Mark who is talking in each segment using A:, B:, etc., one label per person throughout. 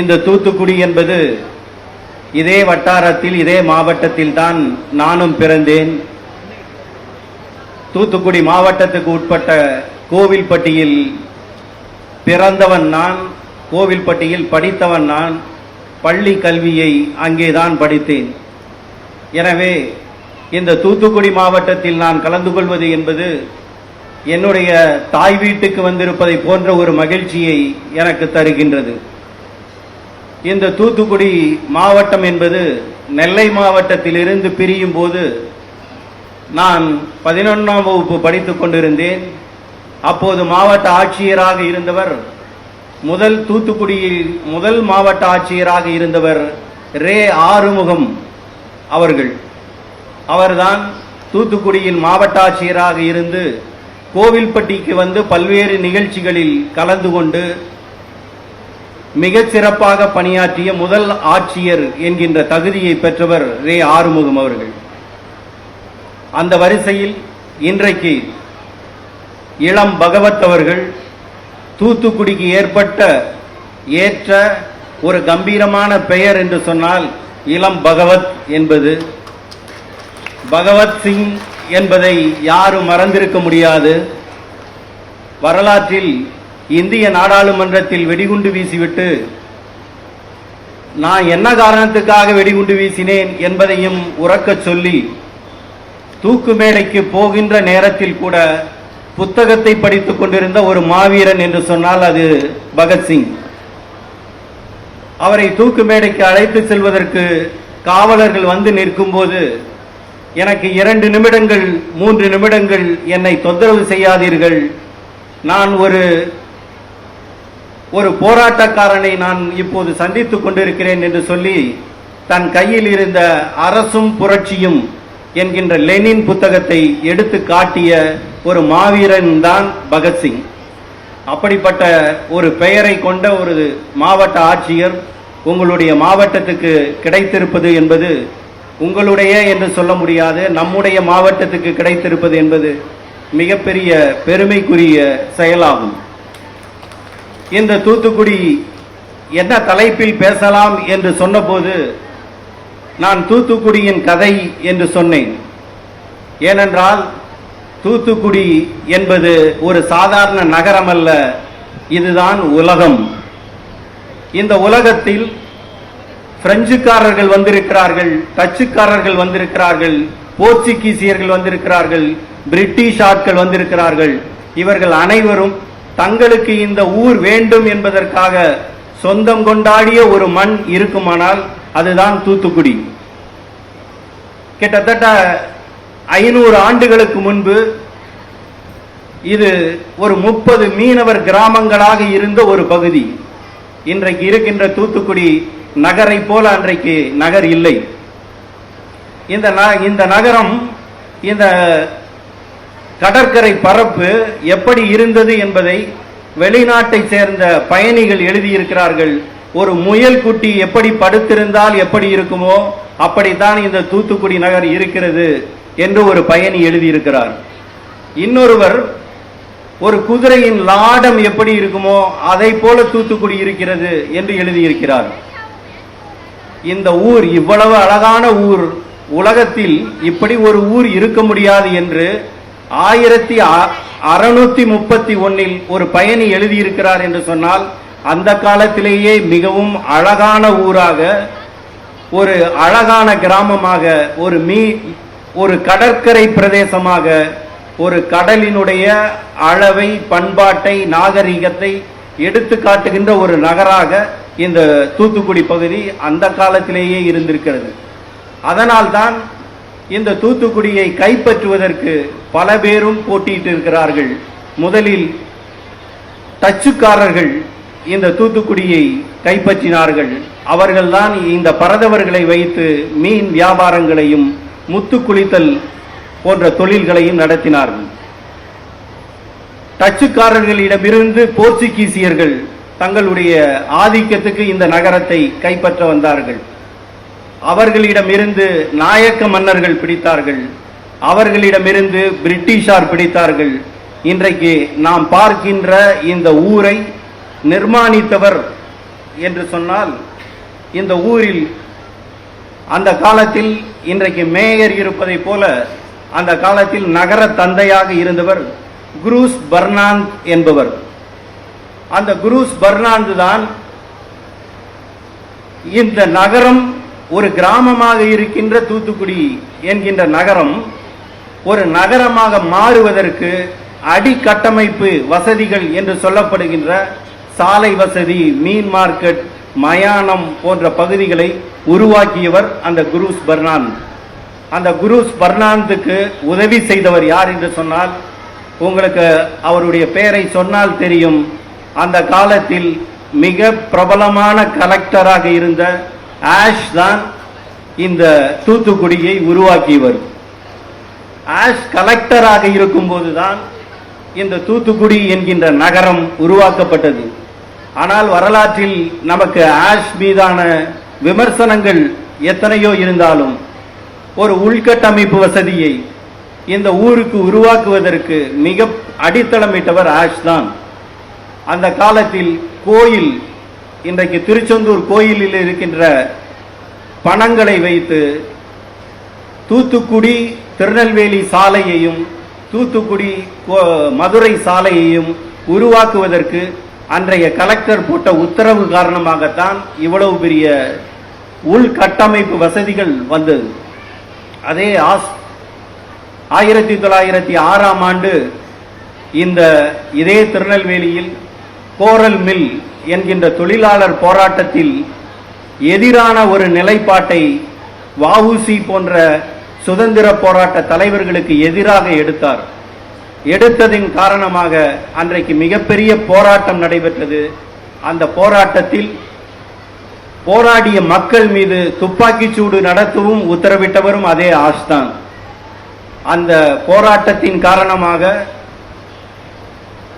A: இந்த தூத்துக்குடி என்பது இதே வட்டாரத்தில் இதே மாவட்டத்தில் தான் நானும் பிறந்தேன். தூத்துக்குடி மாவட்டத்துக்கு உட்பட்ட கோவில்பட்டியில் பிறந்தவன் நான் கோவில்பட்டியில் படித்தவன் நான் பள்ளி கல்வியை அங்கேதான் படித்தேன். எனவே இந்த தூத்துக்குடி மாவட்டத்தில் நான் கலந்து கொள்வது என்பது என்னுடைய தாய் வீட்டுக்கு வந்திருப்பதை போன்ற ஒரு மகிழ்ச்சியை எனக்கு தருகின்றது. இந்த தூத்துக்குடி மாவட்டம் என்பது நெல்லை மாவட்டத்திலிருந்து பிரியும் போது நான் பதினொன்றாம் வகுப்பு படித்துக் கொண்டிருந்தேன். அப்போது மாவட்ட ஆட்சியராக இருந்தவர் முதல் தூத்துக்குடியில் முதல் மாவட்ட ஆட்சியராக இருந்தவர் ரே ஆறுமுகம் அவர்கள். அவர்தான் தூத்துக்குடியின் மாவட்ட ஆட்சியராக இருந்து கோவில்பட்டிக்கு வந்து பல்வேறு நிகழ்ச்சிகளில் கலந்து கொண்டு மிகச் சிறப்பாக பணியாற்றிய முதல் ஆட்சியர் என்கின்ற தகுதியை பெற்றவர் ரே. ஆறுமுகம் அவர்கள். அந்த வரிசையில் இன்றைக்கு இளம் பகவத் அவர்கள் தூத்துக்குடிக்கு ஏற்பட்ட ஏற்ற ஒரு கம்பீரமான பெயர் என்று சொன்னால் இளம் பகவத் என்பது. பகவத் சிங் என்பதை யாரும் மறந்திருக்க முடியாது. வரலாற்றில் இந்திய நாடாளுமன்றத்தில் வெடிகுண்டு வீசிவிட்டு நான் என்ன காரணத்துக்காக வெடிகுண்டு வீசினேன் என்பதையும் உறக்கச் சொல்லி தூக்கு மேடைக்கு போகின்ற நேரத்தில் கூட புத்தகத்தை படித்துக் கொண்டிருந்த ஒரு மாவீரன் என்று சொன்னால் அது பகத்சிங் அவரை தூக்கு மேடைக்கு அழைத்து செல்வதற்கு காவலர்கள் வந்து நிற்கும்போது எனக்கு இரண்டு நிமிடங்கள் மூன்று நிமிடங்கள் என்னை தொந்தரவு செய்யாதீர்கள். நான் ஒரு ஒரு போராட்டக்காரனை நான் இப்போது சந்தித்துக் கொண்டிருக்கிறேன் என்று சொல்லி தன் கையில் இருந்த அரசும் புரட்சியும் என்கின்ற லெனின் புத்தகத்தை எடுத்து காட்டிய ஒரு மாவீரன் தான் பகத்சிங் அப்படிப்பட்ட ஒரு பெயரை கொண்ட ஒரு மாவட்ட ஆட்சியர் உங்களுடைய மாவட்டத்துக்கு கிடைத்திருப்பது என்பது உங்களுடைய என்று சொல்ல முடியாது நம்முடைய மாவட்டத்துக்கு கிடைத்திருப்பது என்பது மிகப்பெரிய பெருமைக்குரிய செயலாகும். இந்த தூத்துக்குடி என்ன தலைப்பில் பேசலாம் என்று சொன்னபோது நான் தூத்துக்குடியின் கதை என்று சொன்னேன். ஏனென்றால் தூத்துக்குடி என்பது ஒரு சாதாரண நகரம் அல்ல இதுதான் உலகம். இந்த உலகத்தில் பிரெஞ்சுக்காரர்கள் வந்திருக்கிறார்கள் டச்சுக்காரர்கள் வந்திருக்கிறார்கள் போர்ச்சுகீசியர்கள் வந்திருக்கிறார்கள் பிரிட்டிஷ் ஆட்கள் வந்திருக்கிறார்கள். இவர்கள் அனைவரும் தங்களுக்கு இந்த ஊர் வேண்டும் என்பதற்காக சொந்தம் கொண்டாடிய ஒரு மண் இருக்குமானால் அதுதான் தூத்துக்குடி. கிட்டத்தட்ட ஐநூறு ஆண்டுகளுக்கு முன்பு இது ஒரு முப்பது மீனவர் கிராமங்களாக இருந்த ஒரு பகுதி. இன்றைக்கு இருக்கின்ற தூத்துக்குடி நகரை போல அன்றைக்கு நகர் இல்லை. இந்த ந- இந்த நகரம் இந்த கடற்கரை பரப்பு எப்படி இருந்தது என்பதை வெளிநாட்டை சேர்ந்த பயணிகள் எழுதியிருக்கிறார்கள். ஒரு முயல் குட்டி எப்படி படுத்திருந்தால் எப்படி இருக்குமோ அப்படித்தான் இந்த தூத்துக்குடி நகர் இருக்கிறது என்று ஒரு பயணி எழுதியிருக்கிறார். இன்னொருவர் ஒரு குதிரையின் லாடம் எப்படி இருக்குமோ அதை போல தூத்துக்குடி இருக்கிறது என்று எழுதியிருக்கிறார். இந்த ஊர் இவ்வளவு அழகான ஊர் உலகத்தில் இப்படி ஒரு ஊர் இருக்க முடியாது என்று ஆயிரத்தி அறுநூத்தி முப்பத்தி ஒன்னில் ஒரு பயணி எழுதியிருக்கிறார் என்று சொன்னால் அந்த காலத்திலேயே மிகவும் அழகான ஊராக ஒரு அழகான கிராமமாக ஒரு மீ ஒரு கடற்கரை பிரதேசமாக ஒரு கடலினுடைய அளவை பண்பாட்டை நாகரிகத்தை எடுத்து காட்டுகின்ற ஒரு நகராக இந்த தூத்துக்குடி பகுதி அந்த காலத்திலேயே இருந்திருக்கிறது. அதனால்தான் இந்த தூத்துக்குடியை கைப்பற்றுவதற்கு பல பேரும் போட்டியிட்டு இருக்கிறார்கள். முதலில் டச்சுக்காரர்கள் இந்த தூத்துக்குடியை கைப்பற்றினார்கள். அவர்கள்தான் இந்த பரதவர்களை வைத்து மீன் வியாபாரங்களையும் முத்து குளித்தல் போன்ற தொழில்களையும் நடத்தினார்கள் டச்சுக்காரர்களிடமிருந்து போர்ச்சுகீசியர்கள் தங்களுடைய ஆதிக்கத்துக்கு இந்த நகரத்தை கைப்பற்ற வந்தார்கள். அவர்களிடமிருந்து நாயக்க மன்னர்கள் பிடித்தார்கள். அவர்களிடமிருந்து பிரிட்டிஷார் பிடித்தார்கள். இன்றைக்கு நாம் பார்க்கின்ற இந்த ஊரை நிர்மாணித்தவர் என்று சொன்னால் இந்த ஊரில் அந்த காலத்தில் இன்றைக்கு மேயர் இருப்பதைப் போல அந்த காலத்தில் நகர தந்தையாக இருந்தவர் குரூஸ் பர்னாந்த் என்பவர். அந்த குரூஸ் பர்னாந்து தான் இந்த நகரம் ஒரு கிராமமாக இருக்கின்ற தூத்துக்குடி என்கின்ற நகரம் ஒரு நகரமாக மாறுவதற்கு அடிக்கட்டமைப்பு வசதிகள் என்று சொல்லப்படுகின்ற சாலை வசதி மீன் மார்க்கெட் மயானம் போன்ற பகுதிகளை உருவாக்கியவர் அந்த குரூஸ் பர்னாந்த் அந்த குரூஸ் பர்னாந்துக்கு உதவி செய்தவர் யார் என்று சொன்னால் உங்களுக்கு அவருடைய பெயரை சொன்னால் தெரியும். அந்த காலத்தில் மிக பிரபலமான கலெக்டராக இருந்த ஆஷ் தான் இந்த தூத்துக்குடியை உருவாக்கியவர் ஆஷ் கலெக்டராக இருக்கும்போதுதான் இந்த தூத்துக்குடி என்கின்ற நகரம் உருவாக்கப்பட்டது. ஆனால் வரலாற்றில் நமக்கு ஆஷ் மீதான விமர்சனங்கள் எத்தனையோ இருந்தாலும் ஒரு உள்கட்டமைப்பு வசதியை இந்த ஊருக்கு உருவாக்குவதற்கு மிக அடித்தளமிட்டவர் ஆஷ் தான். அந்த காலத்தில் கோயில் இன்றைக்கு திருச்செந்தூர் கோயிலில் இருக்கின்ற பணங்களை வைத்து தூத்துக்குடி திருநெல்வேலி சாலையையும் தூத்துக்குடி கோ- மதுரை சாலையையும் உருவாக்குவதற்கு அன்றைய கலெக்டர் போட்ட உத்தரவு காரணமாகத்தான் இவ்வளவு பெரிய உள்கட்டமைப்பு வசதிகள் வந்தது. அதே ஆஸ் ஆயிரத்தி தொள்ளாயிரத்தி ஆறாம் ஆண்டு இந்த இதே திருநெல்வேலியில் கோரல் மில் என்கின்ற தொழிலாளர் போராட்டத்தில் எதிரான ஒரு நிலைப்பாட்டை வஉசி போன்ற சுதந்திர போராட்ட தலைவர்களுக்கு எதிராக எடுத்தார். எடுத்ததின் காரணமாக அன்றைக்கு மிகப்பெரிய போராட்டம் நடைபெற்றது. அந்த போராட்டத்தில் போராடிய மக்கள் மீது துப்பாக்கிச் சூடு நடத்தவும் உத்தரவிட்டவரும் அதே ஆஷ்தான். அந்த போராட்டத்தின் காரணமாக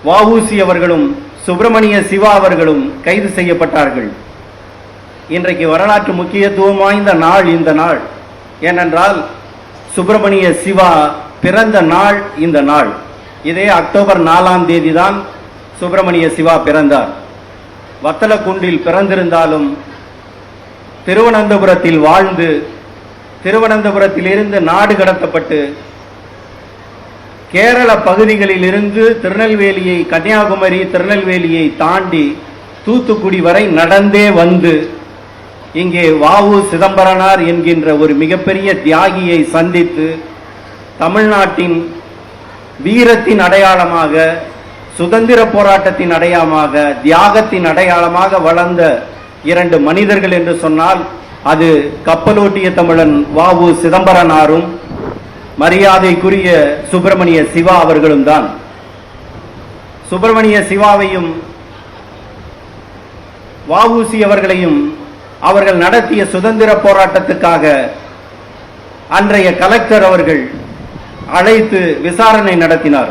A: வஉசி அவர்களும் சுப்பிரமணிய சிவா அவர்களும் கைது செய்யப்பட்டார்கள். இன்றைக்கு வரலாற்று முக்கியத்துவம் வாய்ந்த நாள் இந்த நாள். ஏனென்றால் சுப்பிரமணிய சிவா பிறந்த நாள் இந்த நாள். இதே அக்டோபர் நாலாம் தேதி தான் சுப்பிரமணிய சிவா பிறந்தார். வத்தலக்குண்டில் பிறந்திருந்தாலும் திருவனந்தபுரத்தில் வாழ்ந்து திருவனந்தபுரத்திலிருந்து நாடு கடத்தப்பட்டு கேரள பகுதிகளில் இருந்து திருநெல்வேலியை கன்னியாகுமரி திருநெல்வேலியை தாண்டி தூத்துக்குடி வரை நடந்தே வந்து இங்கே வாவு சிதம்பரனார் என்கின்ற ஒரு மிகப்பெரிய தியாகியை சந்தித்து தமிழ்நாட்டின் வீரத்தின் அடையாளமாக சுதந்திர போராட்டத்தின் அடையாளமாக தியாகத்தின் அடையாளமாக வளர்ந்த இரண்டு மனிதர்கள் என்று சொன்னால் அது கப்பலோட்டிய தமிழன் வாவு சிதம்பரனாரும் மரியாதைக்குரிய சுப்பிரமணிய சிவா அவர்களும் தான். சுப்பிரமணிய சிவாவையும் வாவூசி அவர்களையும் அவர்கள் நடத்திய சுதந்திர போராட்டத்துக்காக அன்றைய கலெக்டர் அவர்கள் அழைத்து விசாரணை நடத்தினார்.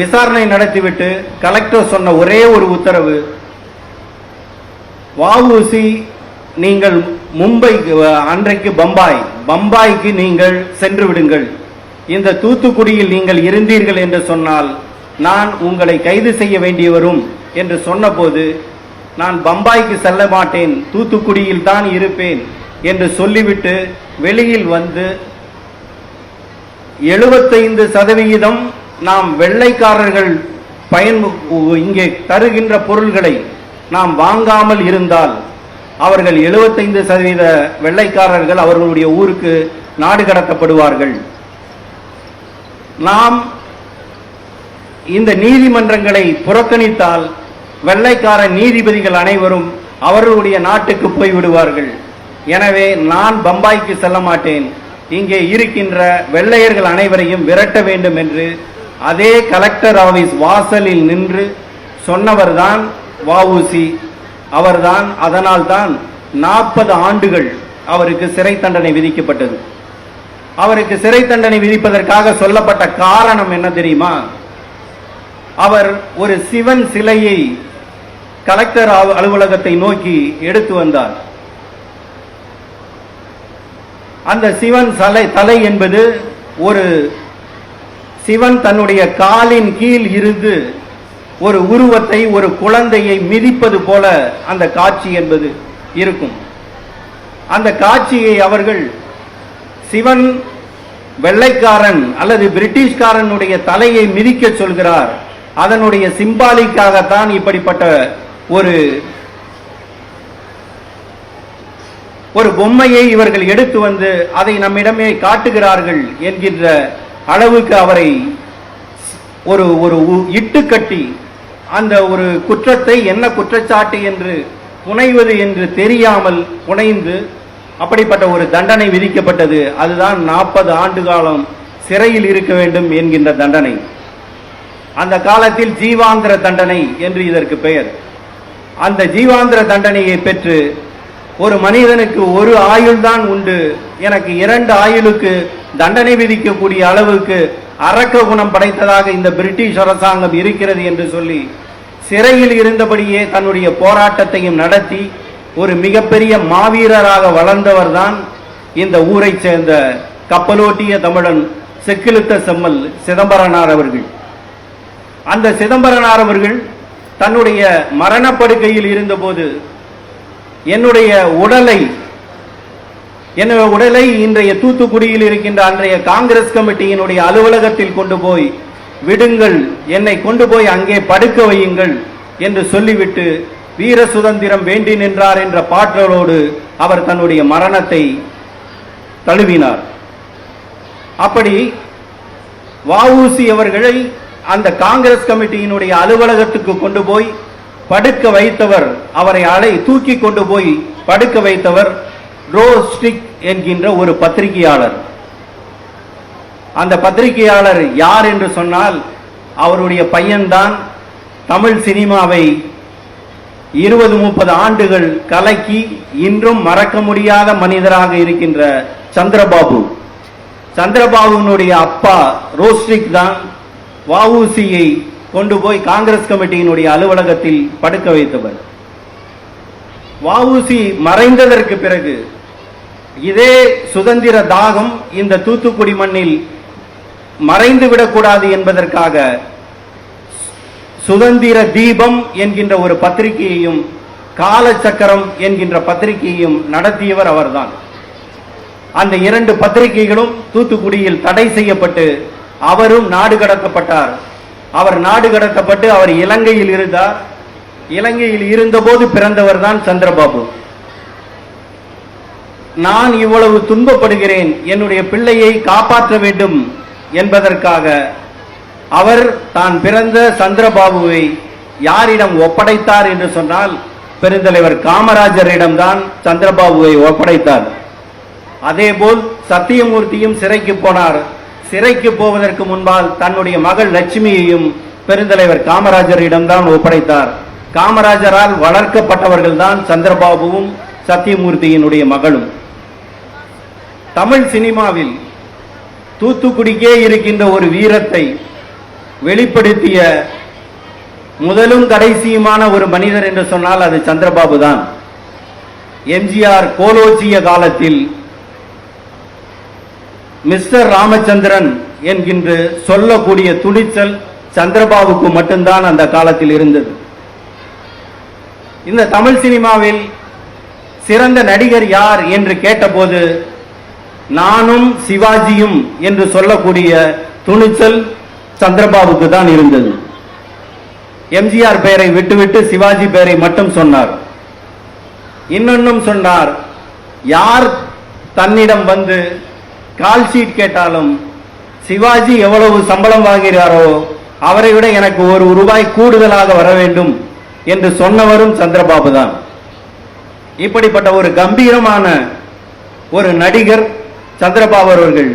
A: விசாரணை நடத்திவிட்டு கலெக்டர் சொன்ன ஒரே ஒரு உத்தரவு வாவூசி நீங்கள் மும்பை அன்றைக்கு பம்பாய். பம்பாய்க்கு நீங்கள் சென்று விடுங்கள். இந்த தூத்துக்குடியில் நீங்கள் இருந்தீர்கள் என்று சொன்னால் நான் உங்களை கைது செய்ய வேண்டி வரும் என்று சொன்னபோது நான் பம்பாய்க்கு செல்ல மாட்டேன் தூத்துக்குடியில் தான் இருப்பேன் என்று சொல்லிவிட்டு வெளியில் வந்து எழுபத்தைந்து சதவிகிதம் நாம் வெள்ளைக்காரர்கள் பயன் இங்கே தருகின்ற பொருள்களை நாம் வாங்காமல் இருந்தால் அவர்கள் 75% சதவீத வெள்ளைக்காரர்கள் அவர்களுடைய ஊருக்கு நாடு கடத்தப்படுவார்கள். நாம் இந்த நீதிமன்றங்களை புறக்கணித்தால் வெள்ளைக்கார நீதிபதிகள் அனைவரும் அவர்களுடைய நாட்டுக்கு போய்விடுவார்கள். எனவே நான் பம்பாய்க்கு செல்ல மாட்டேன். இங்கே இருக்கின்ற வெள்ளையர்கள் அனைவரையும் விரட்ட வேண்டும் என்று அதே கலெக்டர் ஆபீஸ் வாசலில் நின்று சொன்னவர்தான் வஉசி அவர்தான் அதனால்தான் நாற்பது ஆண்டுகள் அவருக்கு சிறை தண்டனை விதிக்கப்பட்டது. அவருக்கு சிறை தண்டனை விதிப்பதற்காக சொல்லப்பட்ட காரணம் என்ன தெரியுமா? அவர் ஒரு சிவன் சிலையை கலெக்டர் அலுவலகத்தை நோக்கி எடுத்து வந்தார். அந்த சிவன் சலை தலை என்பது ஒரு சிவன் தன்னுடைய காலின் கீழ் இருந்து ஒரு உருவத்தை ஒரு குழந்தையை மிதிப்பது போல அந்த காட்சி என்பது இருக்கும். அந்த காட்சியை அவர்கள் சிவன் வெள்ளைக்காரன் அல்லது பிரிட்டிஷ்காரனுடைய தலையை மிதிக்க சொல்கிறார். அதனுடைய சிம்பாலிக்காகத்தான் இப்படிப்பட்ட ஒரு ஒரு பொம்மையை இவர்கள் எடுத்து வந்து அதை நம்மிடமே காட்டுகிறார்கள் என்கின்ற அளவுக்கு அவரை ஒரு ஒரு இட்டுக்கட்டி அந்த ஒரு குற்றத்தை என்ன குற்றச்சாட்டு என்று புனைவது என்று தெரியாமல் புனைந்து அப்படிப்பட்ட ஒரு தண்டனை விதிக்கப்பட்டது. அதுதான் நாற்பது ஆண்டு காலம் சிறையில் இருக்க வேண்டும் என்கின்ற தண்டனை. அந்த காலத்தில் ஜீவாந்திர தண்டனை என்று இதற்கு பெயர். அந்த ஜீவாந்திர தண்டனையை பெற்று ஒரு மனிதனுக்கு ஒரு ஆயுள்தான் உண்டு. எனக்கு இரண்டு ஆயுளுக்கு தண்டனை விதிக்கக்கூடிய அளவுக்கு அரக்க குணம் படைத்ததாக இந்த பிரிட்டிஷ் அரசாங்கம் இருக்கிறது என்று சொல்லி சிறையில் இருந்தபடியே தன்னுடைய போராட்டத்தையும் நடத்தி ஒரு மிகப்பெரிய மாவீரராக வளர்ந்தவர்தான் இந்த ஊரை சேர்ந்த கப்பலோட்டிய தமிழன் செக்கிழுத்த செம்மல் சிதம்பரனார் அவர்கள். அந்த சிதம்பரனார் அவர்கள் தன்னுடைய மரணப்படுக்கையில் இருந்தபோது என்னுடைய உடலை என்னுடைய உடலை இன்றைய தூத்துக்குடியில் இருக்கின்ற அன்றைய காங்கிரஸ் கமிட்டியினுடைய அலுவலகத்தில் கொண்டு போய் விடுங்கள் என்னை கொண்டு போய் அங்கே படுக்க வையுங்கள் என்று சொல்லிவிட்டு வீர சுதந்திரம் வேண்டி நின்றார் என்ற பாற்றலோடு அவர் தன்னுடைய மரணத்தை தழுவினார். அப்படி வஉசி அவர்களை அந்த காங்கிரஸ் கமிட்டியினுடைய அலுவலகத்துக்கு கொண்டு போய் படுக்க வைத்தவர் அவரை அலை தூக்கி கொண்டு போய் படுக்க வைத்தவர் ரோஸ்டிக் என்கின்ற ஒரு பத்திரிகையாளர். அந்த பத்திரிகையாளர் யார் என்று சொன்னால் அவருடைய பையன்தான் தமிழ் சினிமாவை இருபது முப்பது ஆண்டுகள் கலக்கி இன்றும் மறக்க முடியாத மனிதராக இருக்கின்ற சந்திரபாபு. சந்திரபாபுனுடைய அப்பா ரோஸ்டிக் தான் வஉசியை கொண்டு போய் காங்கிரஸ் கமிட்டியினுடைய அலுவலகத்தில் படுக்க வைத்தவர். வஉசி மறைந்ததற்கு பிறகு இதே சுதந்திர தாகம் இந்த தூத்துக்குடி மண்ணில் மறைந்து விடக்கூடாது என்பதற்காக சுதந்திர தீபம் என்கின்ற ஒரு பத்திரிகையையும் காலச்சக்கரம் என்கின்ற பத்திரிகையையும் நடத்தியவர் அவர்தான். அந்த இரண்டு பத்திரிகைகளும் தூத்துக்குடியில் தடை செய்யப்பட்டு அவரும் நாடு கடத்தப்பட்டார் அவர் நாடு கடத்தப்பட்டு அவர் இலங்கையில் இருந்தார். இலங்கையில் இருந்தபோது பிறந்தவர் தான் சந்திரபாபு. நான் இவ்வளவு துன்பப்படுகிறேன். என்னுடைய பிள்ளையை காப்பாற்ற வேண்டும். என்பதற்காக அவர் தான் பிறந்த சந்திரபாபுவை யாரிடம் ஒப்படைத்தார் என்று சொன்னால் பெருந்தலைவர் காமராஜரிடம்தான் சந்திரபாபுவை ஒப்படைத்தார். அதேபோல் சத்தியமூர்த்தியும் சிறைக்கு போனார். சிறைக்கு போவதற்கு முன்பால் தன்னுடைய மகள் லட்சுமியையும் பெருந்தலைவர் காமராஜரிடம்தான் ஒப்படைத்தார். காமராஜரால் வளர்க்கப்பட்டவர்கள் தான் சந்திரபாபுவும் சத்தியமூர்த்தியினுடைய மகளும். தமிழ் சினிமாவில் தூத்துக்குடிக்கே இருக்கின்ற ஒரு வீரத்தை வெளிப்படுத்திய முதலும் கடைசியுமான ஒரு மனிதர் என்று சொன்னால் அது சந்திரபாபு தான். எம்ஜிஆர் கோலோச்சிய காலத்தில் மிஸ்டர் ராமச்சந்திரன் என்கின்ற சொல்லக்கூடிய துணிச்சல் சந்திரபாபுக்கு மட்டும்தான் அந்த காலத்தில் இருந்தது. இந்த தமிழ் சினிமாவில் சிறந்த நடிகர் யார் என்று கேட்டபோது நானும் சிவாஜியும் என்று சொல்லக்கூடிய துணிச்சல் சந்திரபாபுக்கு தான் இருந்தது. எம்ஜிஆர் பெயரை விட்டுவிட்டு சிவாஜி பெயரை மட்டும் சொன்னார். இன்னொன்னும் சொன்னார் யார் தன்னிடம் வந்து கால் ஷீட் கேட்டாலும் சிவாஜி எவ்வளவு சம்பளம் வாங்குகிறாரோ அவரை விட எனக்கு ஒரு ரூபாய் கூடுதலாக வர வேண்டும் என்று சொன்னவரும் சந்திரபாபு தான். இப்படிப்பட்ட ஒரு கம்பீரமான ஒரு நடிகர் சந்திரபாபு அவர்கள்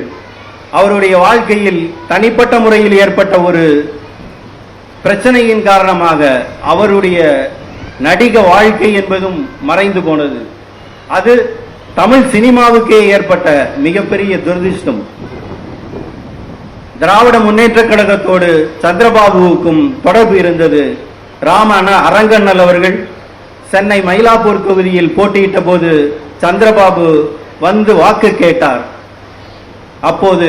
A: அவருடைய வாழ்க்கையில் தனிப்பட்ட முறையில் ஏற்பட்ட ஒரு பிரச்சனையின் காரணமாக அவருடைய நடிக வாழ்க்கை என்பதும் மறைந்து போனது. அது தமிழ் சினிமாவுக்கே ஏற்பட்ட மிகப்பெரிய துரதிருஷ்டம். திராவிட முன்னேற்ற கழகத்தோடு சந்திரபாபுவுக்கும் தொடர்பு இருந்தது. ராமன அரங்கண்ணல் அவர்கள் சென்னை மயிலாப்பூர் தொகுதியில் போட்டியிட்ட போது சந்திரபாபு வந்து வாக்கு கேட்டார். அப்போது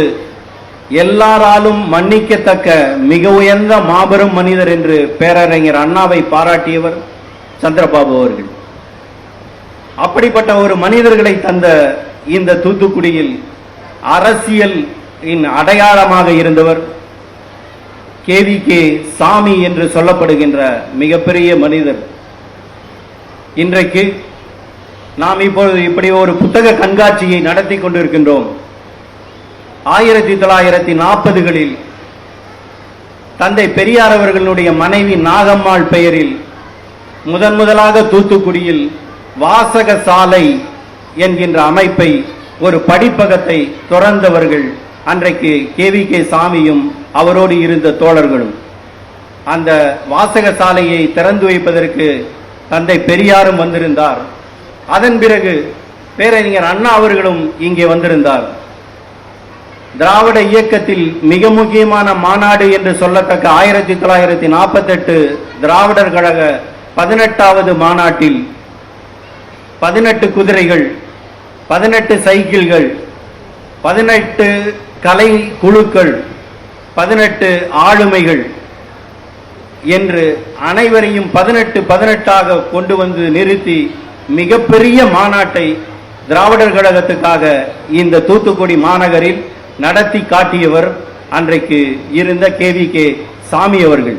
A: எல்லாராலும் மன்னிக்கத்தக்க மிக உயர்ந்த மாபெரும் மனிதர் என்று பேரறிஞர் அண்ணாவை பாராட்டியவர் சந்திரபாபு அவர்கள். அப்படிப்பட்ட ஒரு மனிதர்களை தந்த இந்த தூத்துக்குடியில் அரசியல் அடையாளமாக இருந்தவர் கேவி கே சாமி என்று சொல்லப்படுகின்ற மிகப்பெரிய மனிதர். இன்றைக்கு நாம் இப்பொழுது இப்படி ஒரு புத்தக கண்காட்சியை நடத்தி கொண்டிருக்கின்றோம். ஆயிரத்தி தொள்ளாயிரத்தி நாற்பதுகளில் தந்தை பெரியார் அவர்களுடைய மனைவி நாகம்மாள் பெயரில் முதன் முதலாக தூத்துக்குடியில் வாசக சாலை என்கின்ற அமைப்பை ஒரு படிப்பகத்தை துறந்தவர்கள் அன்றைக்கு கேவி கே சாமியும் அவரோடு இருந்த தோழர்களும். அந்த வாசக சாலையை திறந்து வைப்பதற்கு தந்தை பெரியாரும் வந்திருந்தார். அதன் பிறகு பேரறிஞர் அண்ணா அவர்களும் இங்கே வந்திருந்தார். திராவிட இயக்கத்தில் மிக முக்கியமான மாநாடு என்று சொல்லத்தக்க ஆயிரத்தி தொள்ளாயிரத்தி நாற்பத்தெட்டு திராவிடர் கழக பதினெட்டாவது மாநாட்டில் பதினெட்டு குதிரைகள் பதினெட்டு சைக்கிள்கள் பதினெட்டு கலை குழுக்கள் பதினெட்டு ஆளுமைகள் என்று அனைவரையும் பதினெட்டு பதினெட்டாக கொண்டு வந்து நிறுத்தி மிகப்பெரிய மாநாட்டை திராவிடர் கழகத்துக்காக இந்த தூத்துக்குடி மாநகரில் நடத்தி காட்டியவர் அன்றைக்கு இருந்த கேவி கே சாமி அவர்கள்.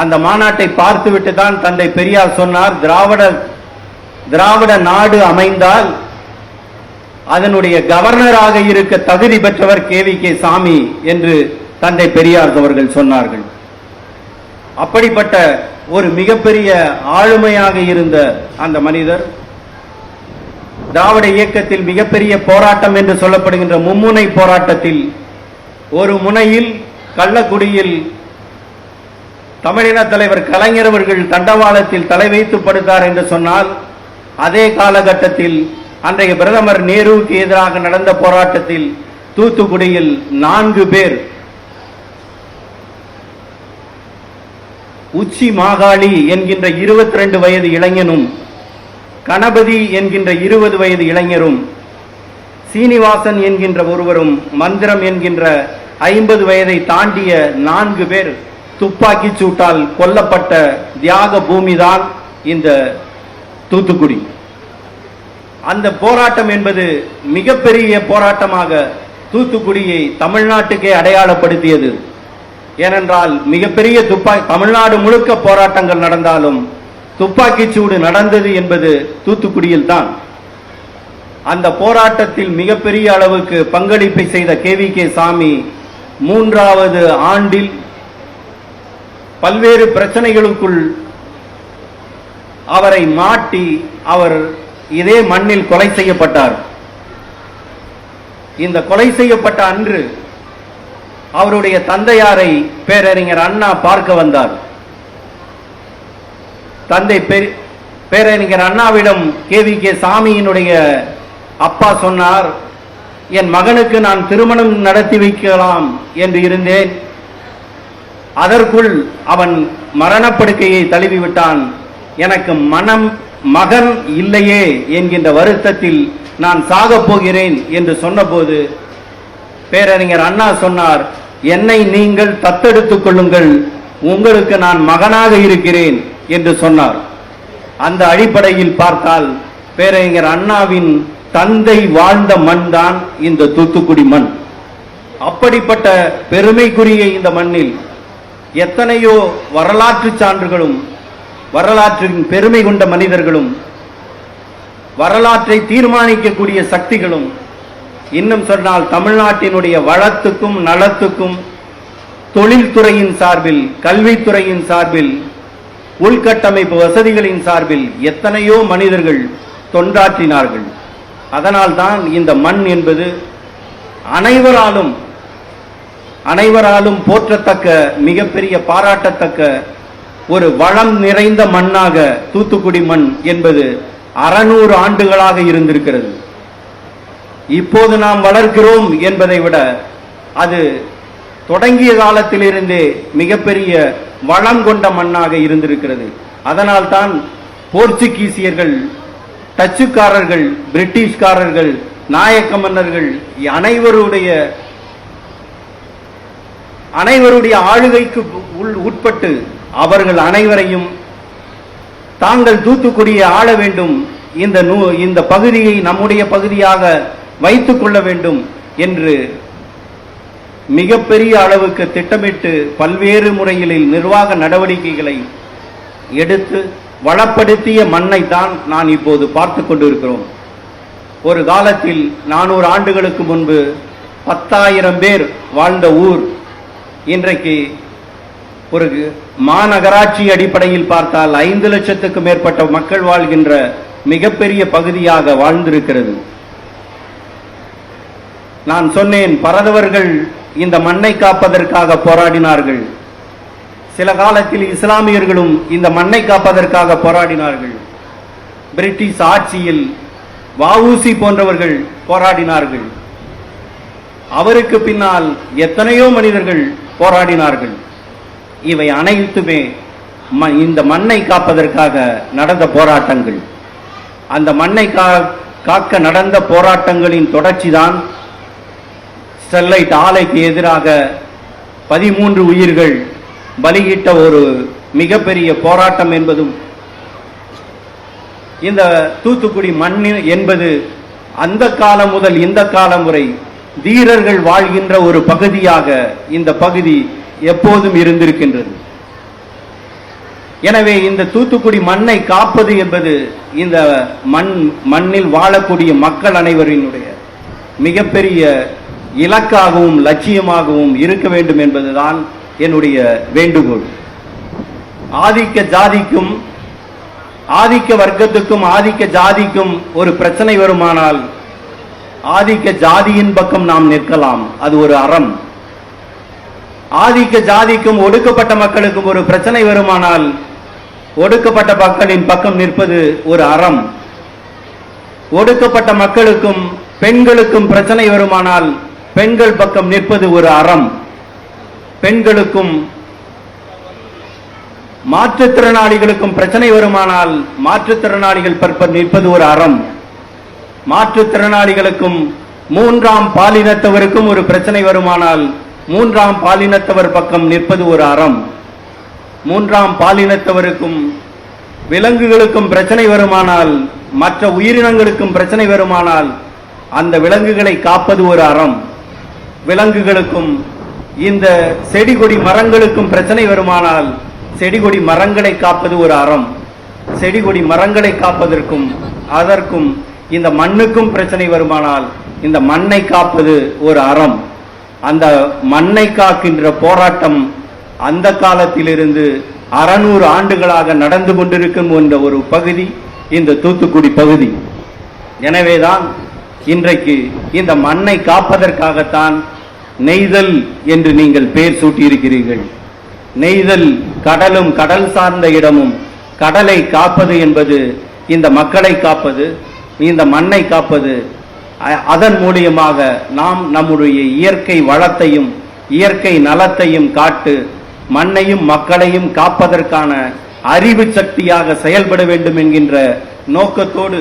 A: அந்த மாநாட்டை பார்த்துவிட்டு தான் தந்தை பெரியார் சொன்னார் திராவிட திராவிட நாடு அமைந்தால் அதனுடைய கவர்னராக இருக்க தகுதி பெற்றவர் கேவி கே சாமி என்று தந்தை பெரியார் அவர்கள் சொன்னார்கள். அப்படிப்பட்ட ஒரு மிகப்பெரிய ஆளுமையாக இருந்த அந்த மனிதர் திராவிட இயக்கத்தில் மிகப்பெரிய போராட்டம் என்று சொல்லப்படுகின்ற மும்முனை போராட்டத்தில் ஒரு முனையில் கள்ளக்குடியில் தமிழின தலைவர் கலைஞர் அவர்கள் தண்டவாளத்தில் தலை வைத்து படுத்தார் என்று சொன்னால் அதே காலகட்டத்தில் அன்றைய பிரதமர் நேருவுக்கு எதிராக நடந்த போராட்டத்தில் தூத்துக்குடியில் நான்கு பேர் உச்சி மாகாளி என்கின்ற 22 வயது இளைஞனும் கணபதி என்கின்ற இருபது வயது இளைஞரும் சீனிவாசன் என்கின்ற ஒருவரும் மந்திரம் என்கின்ற ஐம்பது வயதை தாண்டிய நான்கு பேர் துப்பாக்கி சூட்டால் கொல்லப்பட்ட தியாக பூமிதான் இந்த தூத்துக்குடி. அந்த போராட்டம் என்பது மிகப்பெரிய போராட்டமாக தூத்துக்குடியை தமிழ்நாட்டுக்கே அடையாளப்படுத்தியது. ஏனென்றால் மிகப்பெரிய துப்பாக்கி தமிழ்நாடு முழுக்க போராட்டங்கள் நடந்தாலும் துப்பாக்கிச் சூடு நடந்தது என்பது தூத்துக்குடியில் தான் அந்த போராட்டத்தில் மிகப்பெரிய அளவுக்கு பங்களிப்பை செய்த கே வி கே சாமி மூன்றாவது ஆண்டில் பல்வேறு பிரச்சனைகளுக்குள் அவரை மாட்டி அவர் இதே மண்ணில் கொலை செய்யப்பட்டார். இந்த கொலை செய்யப்பட்ட அன்று அவருடைய தந்தையாரை பேரறிஞர் அண்ணா பார்க்க வந்தார். தந்தை பெ- பேரறிஞர் அண்ணாவிடம் கேவி கே சாமியினுடைய அப்பா சொன்னார் என் மகனுக்கு நான் திருமணம் நடத்தி வைக்கலாம் என்று இருந்தேன். அதற்குள் அவன் மரணப்படுக்கையை தழுவி விட்டான் எனக்கு மனம் மகன் இல்லையே என்கின்ற வருத்தத்தில் நான் சாகப் போகிறேன் என்று சொன்னபோது பேரறிஞர் அண்ணா சொன்னார் என்னை நீங்கள் தத்தெடுத்துக் கொள்ளுங்கள். உங்களுக்கு நான் மகனாக இருக்கிறேன். என்று சொன்னார். அந்த அடிப்படையில் பார்த்தால் பேரறிஞர் அண்ணாவின் தந்தை வாழ்ந்த மண் தான் இந்த தூத்துக்குடி மண். அப்படிப்பட்ட பெருமைக்குரிய இந்த மண்ணில் எத்தனையோ வரலாற்று சான்றுகளும் வரலாற்றின் பெருமை கொண்ட மனிதர்களும் வரலாற்றை தீர்மானிக்கக்கூடிய சக்திகளும் இன்னும் சொன்னால் தமிழ்நாட்டினுடைய வளத்துக்கும் நலத்துக்கும் தொழில்துறையின் சார்பில் கல்வித்துறையின் சார்பில் உள்கட்டமைப்பு வசதிகளின் சார்பில் எத்தனையோ மனிதர்கள் தொண்டாற்றினார்கள். அதனால்தான் இந்த மண் என்பது அனைவராலும் அனைவராலும் போற்றத்தக்க மிகப்பெரிய பாராட்டத்தக்க ஒரு வளம் நிறைந்த மண்ணாக தூத்துக்குடி மண் என்பது அறநூறு ஆண்டுகளாக இருந்திருக்கிறது. இப்போது நாம் வளர்க்கிறோம் என்பதை விட அது தொடங்கிய காலத்திலிருந்தே மிகப்பெரிய வளம் கொண்ட மண்ணாக இருந்திருக்கிறது. அதனால்தான் போர்ச்சுகீசியர்கள் டச்சுக்காரர்கள் பிரிட்டிஷ்காரர்கள் நாயக்க மன்னர்கள் அனைவருடைய அனைவருடைய ஆளுகைக்கு உள்- உட்பட்டு அவர்கள் அனைவரையும் தாங்கள் தூத்துக்குடியை ஆள வேண்டும் இந்த நூ இந்த பகுதியை நம்முடைய பகுதியாக வைத்துக் கொள்ள வேண்டும் என்று மிகப்பெரிய அளவுக்கு திட்டமிட்டு பல்வேறு முறைகளில் நிர்வாக நடவடிக்கைகளை எடுத்து வளப்படுத்திய மண்ணை தான் நான் இப்போது பார்த்து கொண்டிருக்கிறோம். ஒரு காலத்தில் நானூறு ஆண்டுகளுக்கு முன்பு பத்தாயிரம் பேர் வாழ்ந்த ஊர். இன்றைக்கு ஒரு மாநகராட்சி அடிப்படையில் பார்த்தால் ஐந்து லட்சத்துக்கு மேற்பட்ட மக்கள் வாழ்கின்ற மிகப்பெரிய பகுதியாக வாழ்ந்திருக்கிறது. நான் சொன்னேன் பரதவர்கள் இந்த மண்ணை காப்பதற்காக போராடினார்கள். சில காலத்தில் இஸ்லாமியர்களும் இந்த மண்ணை காப்பதற்காக போராடினார்கள். பிரிட்டிஷ் ஆட்சியில் வஉசி போன்றவர்கள் போராடினார்கள். அவருக்கு பின்னால் எத்தனையோ மனிதர்கள் போராடினார்கள். இவை அனைத்துமே ம- இந்த மண்ணை காப்பதற்காக நடந்த போராட்டங்கள். அந்த மண்ணை கா- காக்க நடந்த போராட்டங்களின் தொடர்ச்சிதான் ஸ்டெர்லைட் ஆலைக்கு எதிராக பதிமூன்று உயிர்கள் பலியிட்ட ஒரு மிகப்பெரிய போராட்டம் என்பதும் இந்த தூத்துக்குடி மண் என்பது அந்த காலம் முதல் இந்த காலம் வரை தீரர்கள் வாழ்கின்ற ஒரு பகுதியாக இந்த பகுதி எப்போதும் இருந்திருக்கின்றது. எனவே இந்த தூத்துக்குடி மண்ணை காப்பது என்பது இந்த மண் மண்ணில் வாழக்கூடிய மக்கள் அனைவரினுடைய மிகப்பெரிய இலக்காகவும் லட்சியமாகவும் இருக்க வேண்டும் என்பதுதான் என்னுடைய வேண்டுகோள். ஆதிக்க ஜாதிக்கும் ஆதிக்க வர்க்கத்துக்கும் ஆதிக்க ஜாதிக்கும் ஒரு பிரச்சனை வருமானால் ஆதிக்க ஜாதியின் பக்கம் நாம் நிற்கலாம். அது ஒரு அறம். ஆதிக்க ஜாதிக்கும் ஒடுக்கப்பட்ட மக்களுக்கும் ஒரு பிரச்சனை வருமானால் ஒடுக்கப்பட்ட மக்களின் பக்கம் நிற்பது ஒரு அறம். ஒடுக்கப்பட்ட மக்களுக்கும் பெண்களுக்கும் பிரச்சனை வருமானால் பெண்கள் பக்கம் நிற்பது ஒரு அறம். பெண்களுக்கும் மாற்றுத்திறனாளிகளுக்கும் பிரச்சனை வருமானால் மாற்றுத்திறனாளிகள் பற்ப நிற்பது ஒரு அறம். மாற்றுத்திறனாளிகளுக்கும் மூன்றாம் பாலினத்தவருக்கும் ஒரு பிரச்சனை வருமானால் மூன்றாம் பாலினத்தவர் பக்கம் நிற்பது ஒரு அறம். மூன்றாம் பாலினத்தவருக்கும் விலங்குகளுக்கும் பிரச்சனை வருமானால் மற்ற உயிரினங்களுக்கும் பிரச்சனை வருமானால் அந்த விலங்குகளை காப்பது ஒரு அறம். விலங்குகளுக்கும் இந்த செடி கொடி மரங்களுக்கும் பிரச்சனை வருமானால் செடி கொடி மரங்களை காப்பது ஒரு அறம். செடி கொடி மரங்களை காப்பதற்கும் அதற்கும் இந்த மண்ணுக்கும் பிரச்சனை வருமானால் இந்த மண்ணை காப்பது ஒரு அறம். அந்த மண்ணை காக்கின்ற போராட்டம் அந்த காலத்திலிருந்து அறநூறு ஆண்டுகளாக நடந்து கொண்டிருக்கும் என்ற ஒரு பகுதி இந்த தூத்துக்குடி பகுதி. எனவேதான் இன்றைக்கு இந்த மண்ணை காப்பதற்காகத்தான் நெய்தல் என்று நீங்கள் பெயர் சூட்டியிருக்கிறீர்கள். நெய்தல் கடலும் கடல் சார்ந்த இடமும் கடலை காப்பது என்பது இந்த மக்களை காப்பது இந்த மண்ணை காப்பது அதன் மூலியமாக நாம் நம்முடைய இயற்கை வளத்தையும் இயற்கை நலத்தையும் காட்டு மண்ணையும் மக்களையும் காப்பதற்கான அறிவு சக்தியாக செயல்பட வேண்டும் என்கின்ற நோக்கத்தோடு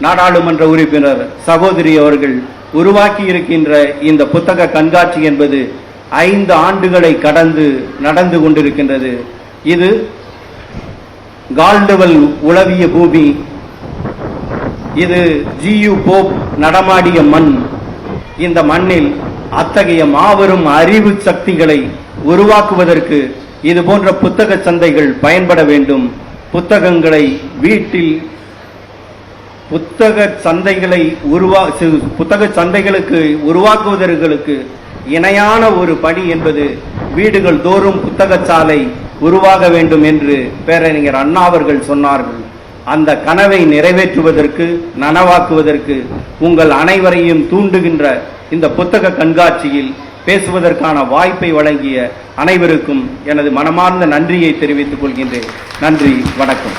A: நாடாளுமன்ற உறுப்பினர் சகோதரி அவர்கள் உருவாக்கி இருக்கின்ற இந்த புத்தக கண்காட்சி என்பது ஐந்து ஆண்டுகளை கடந்து நடந்து கொண்டிருக்கின்றது. இது கால்டுவல் உளவிய பூமி. இது ஜியு போப் நடமாடிய மண். இந்த மண்ணில் அத்தகைய மாபெரும் அறிவு சக்திகளை உருவாக்குவதற்கு இது போன்ற புத்தக சந்தைகள் பயன்பட வேண்டும். புத்தகங்களை வீட்டில் புத்தக சந்தைகளை உருவா புத்தக சந்தைகளுக்கு உருவாக்குவதற்கு இணையான ஒரு பணி என்பது வீடுகள் தோறும் புத்தகச்சாலை உருவாக வேண்டும் என்று பேரறிஞர் அண்ணா அவர்கள் சொன்னார்கள். அந்த கனவை நிறைவேற்றுவதற்கு நனவாக்குவதற்கு உங்கள் அனைவரையும் தூண்டுகின்ற இந்த புத்தக கண்காட்சியில் பேசுவதற்கான வாய்ப்பை வழங்கிய அனைவருக்கும் எனது மனமார்ந்த நன்றியை தெரிவித்துக் கொள்கின்றேன். நன்றி வணக்கம்.